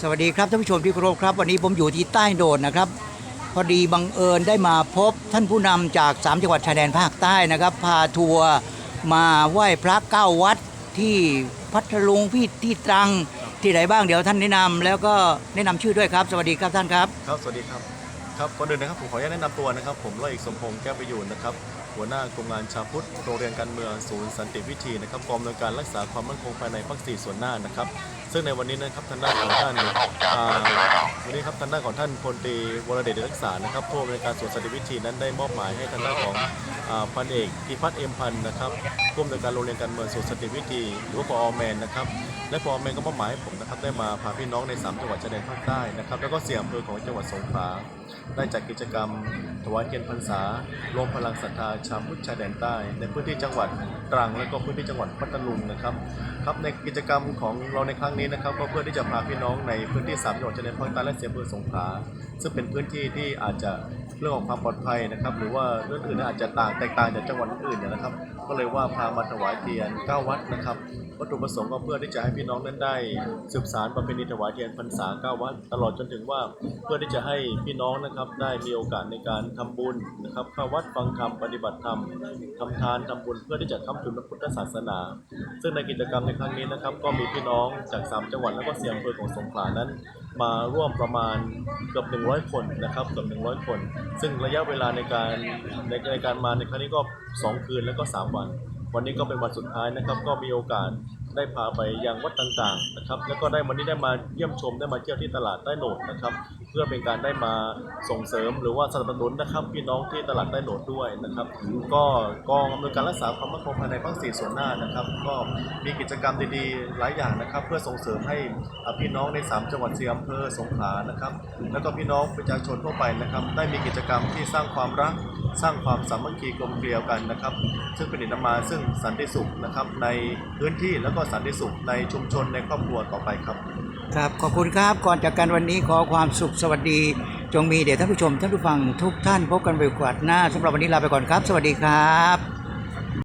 สวัสดีครับท่านผู้ชมที่เคารพครับ วันนี้ผมอยู่ที่ใต้โดนนะครับ พอดีบังเอิญได้มาพบท่านผู้นำจาก 3 จังหวัดชายแดนภาคใต้นะครับ พาทัวร์มาไหว้พระเก้าวัดที่พัทลุงพี่ที่ตรังที่ไหนบ้างเดี๋ยวท่านแนะนำแล้วก็แนะนำชื่อด้วยครับ สวัสดีครับท่านครับ ครับสวัสดีครับครับก่อนอื่นนะครับผมขออนุญาตแนะนำตัวนะครับ ผมร้อยเอกสมพงษ์แก้วประยูนนะครับ หัวหน้ากรมงานชาพุทธโรงเรียนการเมืองศูนย์สันติวิธีนะครับกองอำนวยการรักษาความมั่นคงภายในภาคสี่ส่วนหน้านะครับ ซึ่งในวันนี้นะครับทางด้านของท่านอ่าวันนี้ครับทางด้านของท่านพลตรีวรเดชรักษานะครับผู้อำนวยการสวนสันติวิธีนั้นได้มอบหมายให้ทางด้านของอ่าพันเอกพิพัฒน์เอ็มพันธ์นะครับผู้อำนวยการโรงเรียนการเมืองสวนสันติวิธี หรือว่าปอแมนนะครับและพอแมนก็มอบหมายให้ผมนะครับได้มาพาพี่น้องใน 3 จังหวัดชายแดนภาคใต้นะครับแล้วก็เสี่ยอำเภอของจังหวัดสงขลาได้จัดกิจกรรม ถวายเทียนพรรษารวมพลังศรัทธาชาวพุทธชายแดนใต้ ในพื้นที่จังหวัดตรังและก็พื้นที่จังหวัดพัทลุงนะครับครับในกิจกรรมของเราในครั้งนี้นะครับ ก็เพื่อที่จะพาพี่น้องในพื้นที่3จังหวัดชายแดนภาคใต้และเสียอำเภอสงขลาซึ่งเป็นพื้นที่ที่อาจจะ เรื่องของความปลอดภัยนะครับ หรือว่าเรื่องอื่นอาจจะต่างแตกต่างจากจังหวัดอื่นเนี่ยนะครับ ก็เลยว่าพามาถวายเทียน 9 วัดนะครับวัตถุประสงค์ก็เพื่อที่จะให้พี่น้องนั้นได้ สืบสารประเพณีถวายเทียนพรรษา 9 วัด ตลอดจนถึงว่าเพื่อที่จะให้พี่น้องนะครับได้มีโอกาสในการทำบุญนะครับเข้าวัดฟังธรรมปฏิบัติธรรมทำทานทำบุญเพื่อที่จะค้ำจุนพระพุทธศาสนา ซึ่งในกิจกรรมในครั้งนี้นะครับ ก็มีพี่น้องจาก 3 จังหวัดแล้วก็เสียงอำเภอของสงขลานั้น มาร่วมประมาณเกือบ100 คนนะครับเกือบ100 คนซึ่งระยะเวลาในการในในการมาในครั้งนี้ก็ 2 คืนแล้วก็ 3 วัน วันนี้ก็เป็นวันสุดท้ายนะครับ ก็มีโอกาสได้พาไปยังวัดต่างๆนะครับ แล้วก็ได้วันนี้ได้มาเยี่ยมชมได้มาเที่ยวที่ตลาดใต้โหนดนะครับ พื่อเป็นการได้มาส่งเสริมหรือว่าสนับสนุนนะครับพี่น้องที่ตลาดใต้โหนดด้วยนะครับ ก็กองอำนวยการรักษาความมั่นคงภายในภาคสี่ส่วนหน้านะครับ ก็มีกิจกรรมดีๆ หลายอย่างนะครับ เพื่อส่งเสริมให้พี่น้องใน 3 จังหวัดสี่อำเภอสงขลานะครับ แล้วก็พี่น้องประชาชนทั่วไปนะครับ ได้มีกิจกรรมที่สร้างความรักสร้างความสามัคคีกลมเกลียวกันนะครับ ซึ่งเป็นนำมาซึ่งสันติสุขนะครับในพื้นที่แล้วก็สันติสุขในชุมชนในครอบครัวต่อไปครับ ครับขอบคุณครับก่อนจากกันวันนี้ขอความสุขสวัสดี จงมีเดี๋ยวท่านผู้ชมท่านผู้ฟังทุกท่านพบกันใหม่โอกาหน้าสำหรับวันนี้ลาไปก่อนครับ สวัสดีครับ